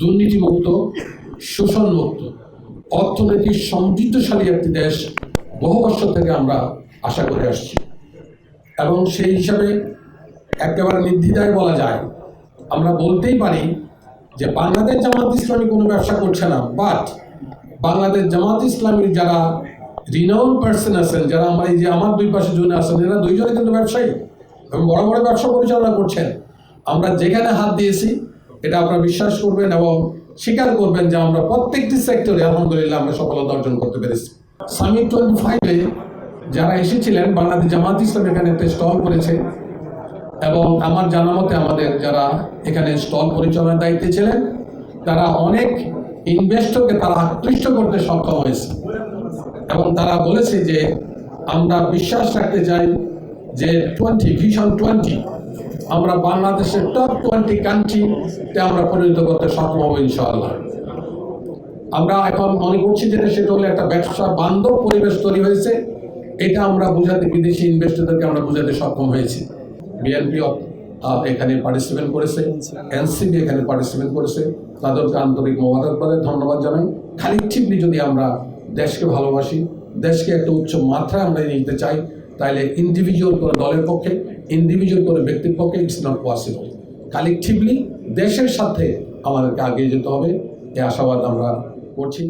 দুর্নীতিমুক্ত, শোষণমুক্ত, অর্থনৈতিক সমৃদ্ধশালী একটি দেশ বহু বছর থেকে আমরা আশা করে আসছি। এবং সেই হিসাবে একেবারে নির্দ্বিধায় বলা যায়, আমরা বলতেই পারি যে বাংলাদেশ জামাত ইসলামী কোনো ব্যবসা করছে না বাট বাংলাদেশ জামাত ইসলামীর যারা রিনাউন পার্সন আছেন, যারা আমার এই যে আমার দুই পাশে জনে আছেন, এরা দুইজনে কিন্তু ব্যবসায়ী এবং বড় বড় ব্যবসা পরিচালনা করছেন। আমরা যেখানে হাত দিয়েছি এটা আপনারা বিশ্বাস করবেন এবং স্বীকার করবেন যে আমরা প্রত্যেকটি সেক্টরে আলহামদুলিল্লাহ আমরা সফলতা অর্জন করতে পেরেছি। সামিট টোয়েন্টি ফাইভে যারা এসেছিলেন, বাংলাদেশ জামাত ইসলাম এখানে একটা স্টল করেছে এবং আমার জানা মতে আমাদের যারা এখানে স্টল পরিচালনার দায়িত্বে ছিলেন, তারা অনেক ইনভেস্টরকে তারা আকৃষ্ট করতে সক্ষম হয়েছে এবং তারা বলেছে যে আমরা বিশ্বাস রাখতে চাই যে টোয়েন্টি ভিশন টোয়েন্টি আমরা বাংলাদেশের টপ টোয়েন্টি কান্ট্রিতে আমরা পরিণত করতে সক্ষম হব ইনশাআল্লাহ। আমরা এখন মনে করছি যেটা সেটা হলো একটা ব্যবসা বান্ধব পরিবেশ তৈরি হয়েছে, এটা আমরা বোঝাতে বিদেশি ইনভেস্টরদেরকে আমরা বোঝাতে সক্ষম হয়েছি। বিএনপি এখানে পার্টিসিপেট করেছে এনসিবি এখানে পার্টিসিপেট করেছে, তাদেরকে আন্তরিক মোবারকবাদ ধন্যবাদ জানাই। কালেকটিভলি যদি আমরা দেশকে ভালোবাসি, দেশকে একটা উচ্চ মাত্রায় আমরা নিতে চাই তাহলে ইন্ডিভিজুয়াল কোনো দলের পক্ষে ইন্ডিভিজুয়াল কোনো ব্যক্তির পক্ষে ইটস নট পসিবল কালেকটিভলি দেশের সাথে আমাদেরকে আগে যেতে হবে। এ আশাবাদ আমরা করছি।